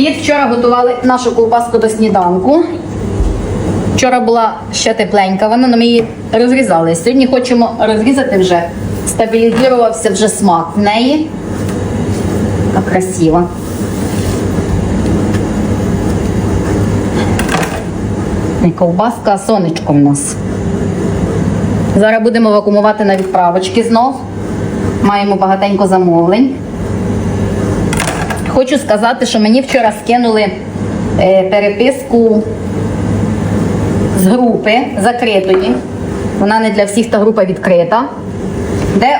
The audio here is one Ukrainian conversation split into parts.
І вчора готували нашу ковбаску до сніданку. Вчора була ще тепленька, вона але ми її розрізали. Сьогодні хочемо розрізати вже. Стабілізувався вже смак в неї. Так красиво. І ковбаска, сонечко в нас. Зараз будемо вакуумувати на відправочки знов. Маємо багатенько замовлень. Хочу сказати, що мені вчора скинули е, переписку з групи закритої. Вона не для всіх та група відкрита, де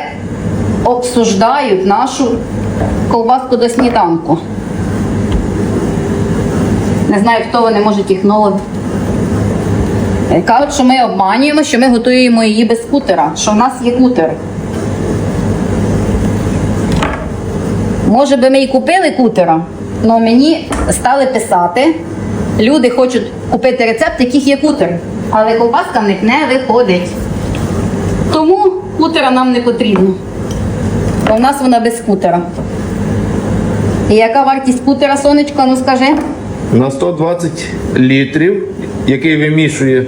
обсуждають нашу ковбаску до сніданку. Не знаю, хто вони, можуть їх ново. Е, Кажуть, що ми обманюємо, що ми готуємо її без кутера, що в нас є кутер. Може би ми і купили кутера, але мені стали писати. Люди хочуть купити рецепт, яких є кутер, але ковбаска в них не виходить. Тому кутера нам не потрібно. Бо в нас вона без кутера. І яка вартість кутера, сонечко, ну скажи? На 120 літрів, який вимішує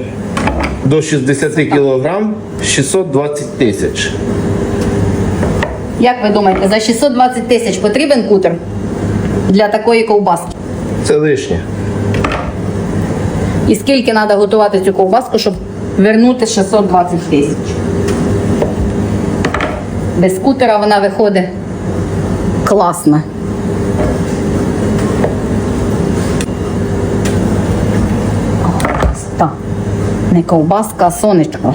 до 60 кг, 620 тисяч. Як ви думаєте, за 620 тисяч потрібен кутер для такої ковбаски? Це лишнє. І скільки треба готувати цю ковбаску, щоб вернути 620 тисяч? Без кутера вона виходить класна. О. Не ковбаска, а сонечко.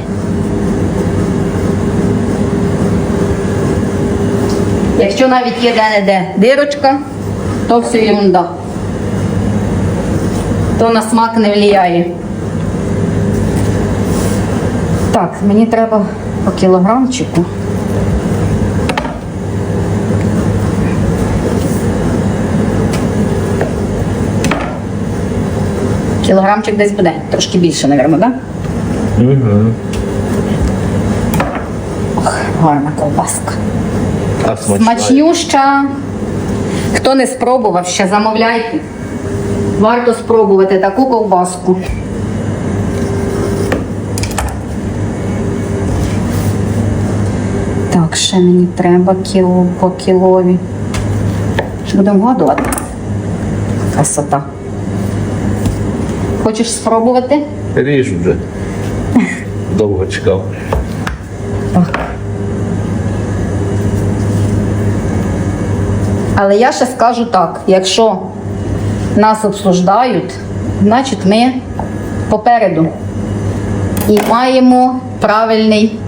Якщо навіть є де-не-де дирочка, то все ерунда то на смак не впливає. Так, мені треба по кілограмчику. Кілограмчик десь буде, трошки більше, мабуть, так? Угу. Ох, гарна ковбаска. А смачна. Смачнюща. Хто не спробував, ще замовляйте. Варто спробувати таку ковбаску. Так, ще мені треба кіло по кілові. Будемо годувати. Красота. Хочеш спробувати? Ріж вже. Довго чекав. Але я ще скажу так: якщо нас обсуждають, значить ми попереду і маємо правильний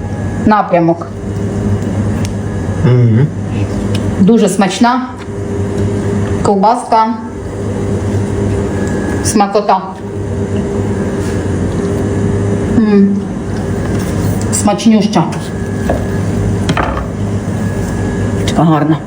напрямок. Угу. Дуже смачна ковбаска, смакота. М. Смачнюща. Така гарна.